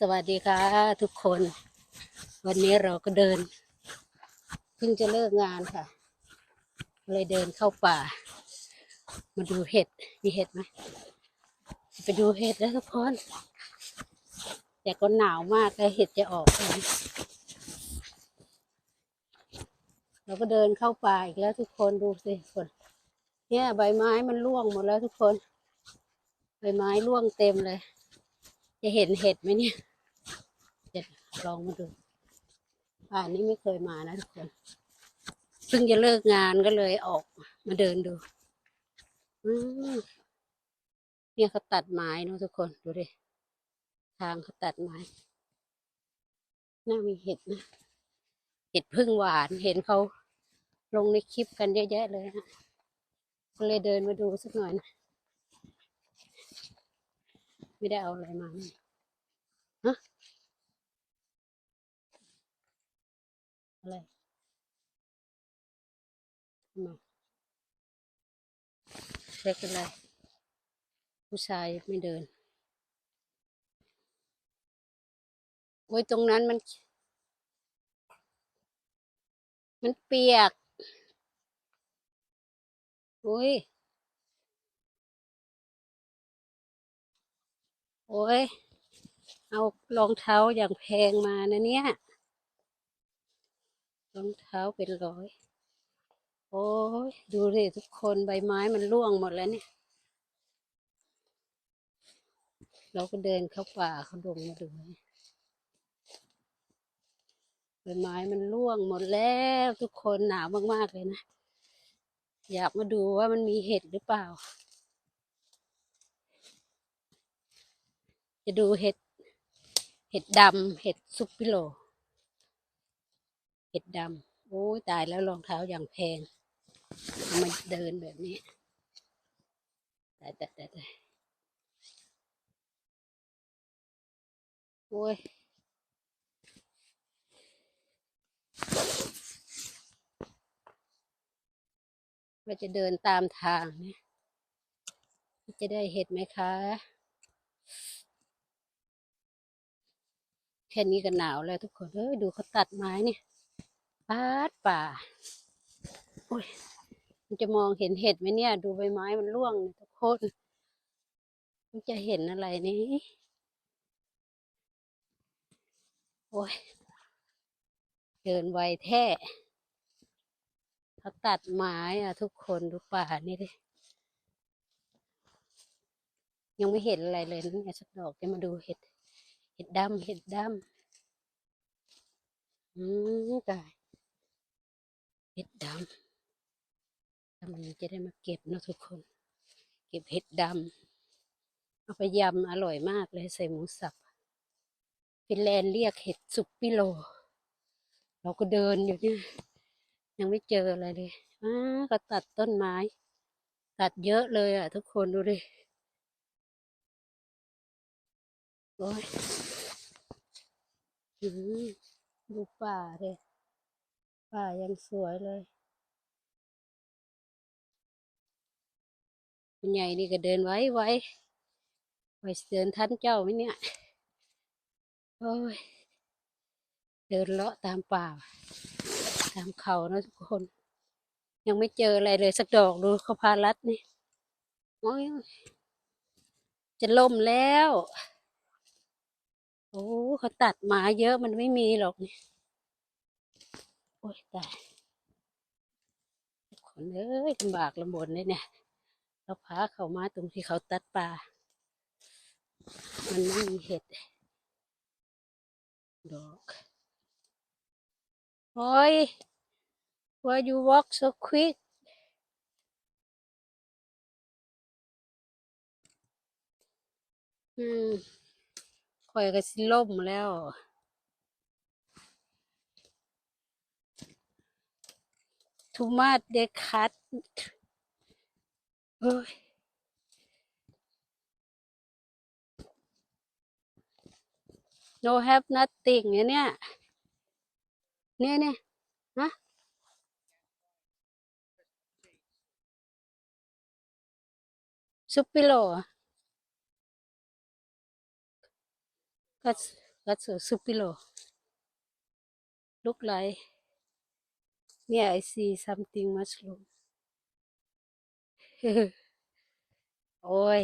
สวัสดีค่ะทุกคน วันนี้เราก็เดินเพิ่งจะเลิกงานค่ะ เลยเดินเข้าป่า มาดูเห็ดมีเห็ดไหมไปดูเห็ดแล้วทุกคน แต่ก็หนาวมากเลยเห็ดจะออกเลยเราก็เดินเข้าป่าอีกแล้วทุกคนดูสิคนเนี่ยใบไม้มันร่วงหมดแล้วทุกคน ใบไม้ร่วงเต็มเลย จะเห็นเห็ดไหมเนี่ยจะลองมาดูป่านนี้ไม่เคยมานะทุกคนเพิ่งจะเลิกงานก็เลยออกมาเดินดูเนี่ยเขาตัดไม้นะทุกคนดูดิทางเขาตัดไม้น่ามีเห็ดนะเห็ดพึ่งหวานเห็นเขาลงในคลิปกันเยอะแยะเลยฮะก็เลยเดินมาดูสักหน่อยนะ ไม่ได้เอาอะไรมานี่ฮะอะไรทำไมเช็คอะไร ผู้ชายไม่เดิน โอ้ยตรงนั้นมัน มันเปียกโอ้ย โอ้ย เอารองเท้าอย่างแพงมานะเนี่ย รองเท้าเป็นร้อย โอ้ย ดูดิทุกคนใบไม้มันร่วงหมดแล้วเนี่ย เราก็เดินเข้าป่าเขาดงมาดูใบไม้มันร่วงหมดแล้วทุกคนหนาวมากๆเลยนะ อยากมาดูว่ามันมีเห็ดหรือเปล่า จะดูเห็ด เห็ดดำเห็ดซุปปิโล เห็ดดำโอ้ยตายแล้วรองเท้าอย่างแพงมาเดินแบบนี้ตายตายตายตายโอ้ยว่าจะเดินตามทางเนี่ยจะได้เห็ดไหมคะ ค่นี้ก็หนาวแล้วทุกคนเอ้ยดูเขาตัดไม้เนี่ยปาดป่าโอ้ยมันจะมองเห็นเห็ดไหมเนี่ย ดูใบไม้มันร่วงเนี่ยทุกคนมันจะเห็นอะไรนี่โอ้ยเดินไวแท้เขาตัดไม้อะทุกคนดูป่านี่ดิยังไม่เห็นอะไรเลยนะเนี่ยสักดอกจะมาดูเห็ด เห็ดดำเห็ดดำอืมตายเห็ดดำถ้ามันจะได้มาเก็บเนะทุกคน เก็บเห็ดดำเอาไปยำอร่อยมากเลยใส่หมูสับฟินแลนด์เรียกเห็ดสุปปิโล เราก็เดินอยู่เนี่ยยังไม่เจออะไรเลยอ้าก็ตัดต้นไม้ ตัดเยอะเลยอะ ทุกคนดูดิโอ้ย ดูป่าเลยป่ายังสวยเลยคุณใหญ่นี่ก็เดินไว้ไว้ไว้เดินทันเจ้าไหมเนี่ย โอ้ย เดินเลาะตามป่า ตามเขานะทุกคน ยังไม่เจออะไรเลยสักดอกดูเขาพารัดนี่ โอ้ย จะล่มแล้ว อ้เขาตัดไม้เยอะมันไม่มีหรอกนี่โอ้ยตายคนเอ้ยลำบากลำบนเลยเนี่ย เราพาเขามาตรงที่เขาตัดป่า มันไม่มีเห็ดดอกโอ้ย why you walk so quick อืม ข่อยก็สิล่มแล้ว ทูมาดเดคัตเฮ้ย no have nothing เนี่ยเนี่ยเนี่ยเนี่ยฮะซุปปิโล อะก็ That's so supilo. Look like. Yeah, I see something mushroom. โอ้ย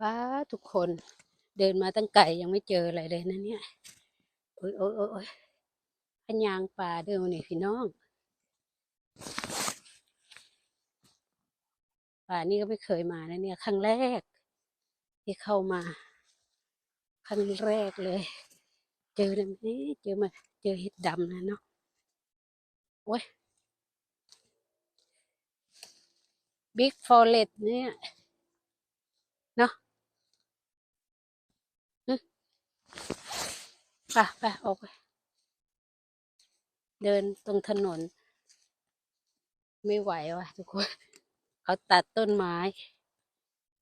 ว้าทุกคนเดินมาตั้งไกลยังไม่เจออะไรเลยนะเนี่ย โอ้ยโอ้ยโอ้ยพยางป่าเดิมนี่พี่น้อง ป่านี่ก็ไม่เคยมานะเนี่ย ครั้งแรก ที่เข้ามา ครั้งแรกเลย เจอนะนี่เจอมาเจอเห็ดดำนะเนาะโอ้ยบิ๊กฟอเรสเนี่ยเนาะไปไปออกไปเดินตรงถนน ไม่ไหวว่ะทุกคน เขาตัดต้นไม้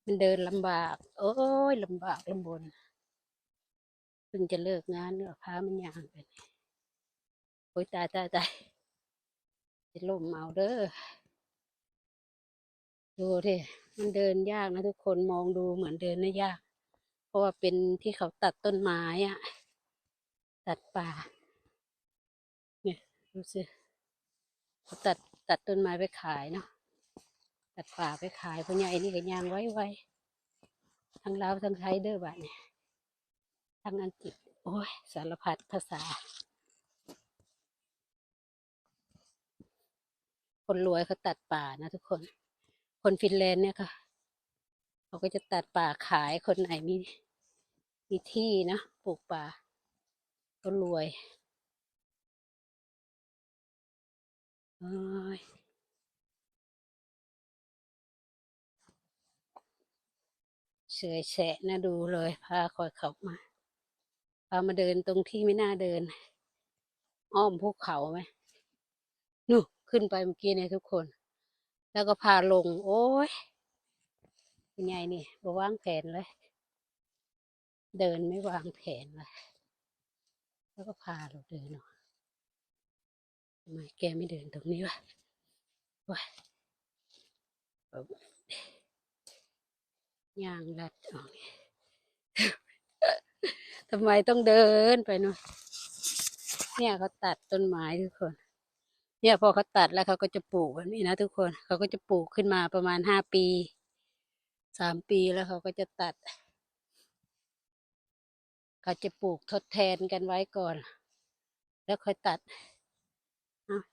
มันเดินลำบาก โอ้ยลำบากลำบนเพิ่งจะเลิกงานเนื้อพามันยางไปโอ้ยตายตายตายจะล่มเมาเด้อดูดิมันเดินยากนะทุกคนมองดูเหมือนเดินไม่ยาก เพราะว่าเป็นที่เขาตัดต้นไม้อะตัดป่า เนี่ยดูสิเขาตัดตัดต้นไม้ไปขายเนาะ ตัดป่าไปขายพ่อใหญ่นี่ก็ยางไว้ไว้ทั้งลาวทั้งไทยเด้อบ้านเนี่ยทั้งอังกฤษโอ้ยสารพัดภาษา คนรวยเขาตัดป่านะทุกคน คนฟินแลนด์เนี่ยค่ะเขาก็จะตัดป่าขายคนไหนมีมีที่นะปลูกป่าก็รวยโอ้ย เฉ ยแฉะนะดูเลยพาคอยเขามาพามาเดินตรงที่ไม่น่าเดิน อ้อมภูเขาไหมนู่นขึ้นไปเมื่อกี้เนี่ยทุกคน แล้วก็พาลง โอ้ยเป็นไงนี่บ่วางแผนเลย เดินไม่วางแผนเลยแล้วก็พาเราเดินเนาะทำไมแกไม่เดินตรงนี้วะว้า ย่างลัดออกทำไมต้องเดินไปเนาะเนี่ยเขาตัดต้นไม้ทุกคน เนี่ยพอเขาตัดแล้วเขาก็จะปลูกแบบนี้นะทุกคนเขาก็จะปลูกขึ้นมาประมาณห้าปีสามปีแล้วเขาก็จะตัด เขาจะปลูกทดแทนกันไว้ก่อน แล้วค่อยตัด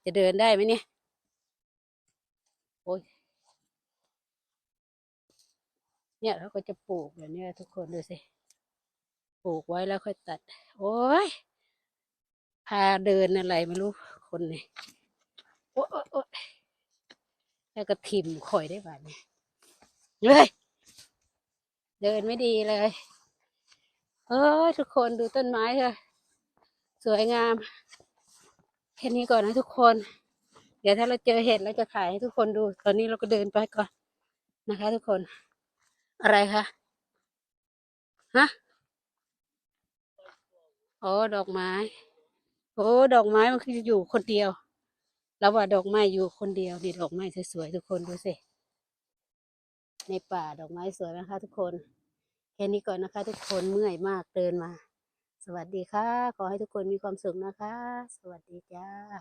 จะเดินได้ไหมเนี่ย โอ้ย เนี่ยเขาก็จะปลูกแบบเนี้ยทุกคนดูสิ ปลูกไว้แล้วค่อยตัด โอ้ย พาเดินอะไรไม่รู้คนนี่โอ้ยโอ๊ยโอ๊ยแล้วก็ทิ่มข่อยได้บ้านี้เลยเดินไม่ดีเลย เอ้ยทุกคนดูต้นไม้ค่ะสวยงาม แค่นี้ก่อนนะทุกคน เดี๋ยวถ้าเราเจอเห็ดเราจะถ่ายให้ทุกคนดู ตอนนี้เราก็เดินไปก่อนนะคะทุกคน อะไรคะฮะโอ้ดอกไม้ โอ้ดอกไม้มันคืออยู่คนเดียวแล้วว่าดอกไม้อยู่คนเดียวนี่ดอกไม้สวยๆทุกคนดูสิในป่าดอกไม้สวยนะคะ ทุกคนแค่นี้ก่อนนะคะ ทุกคนเมื่อยมากเดินมา สวัสดีค่ะ ขอให้ทุกคนมีความสุขนะคะ สวัสดีจ้า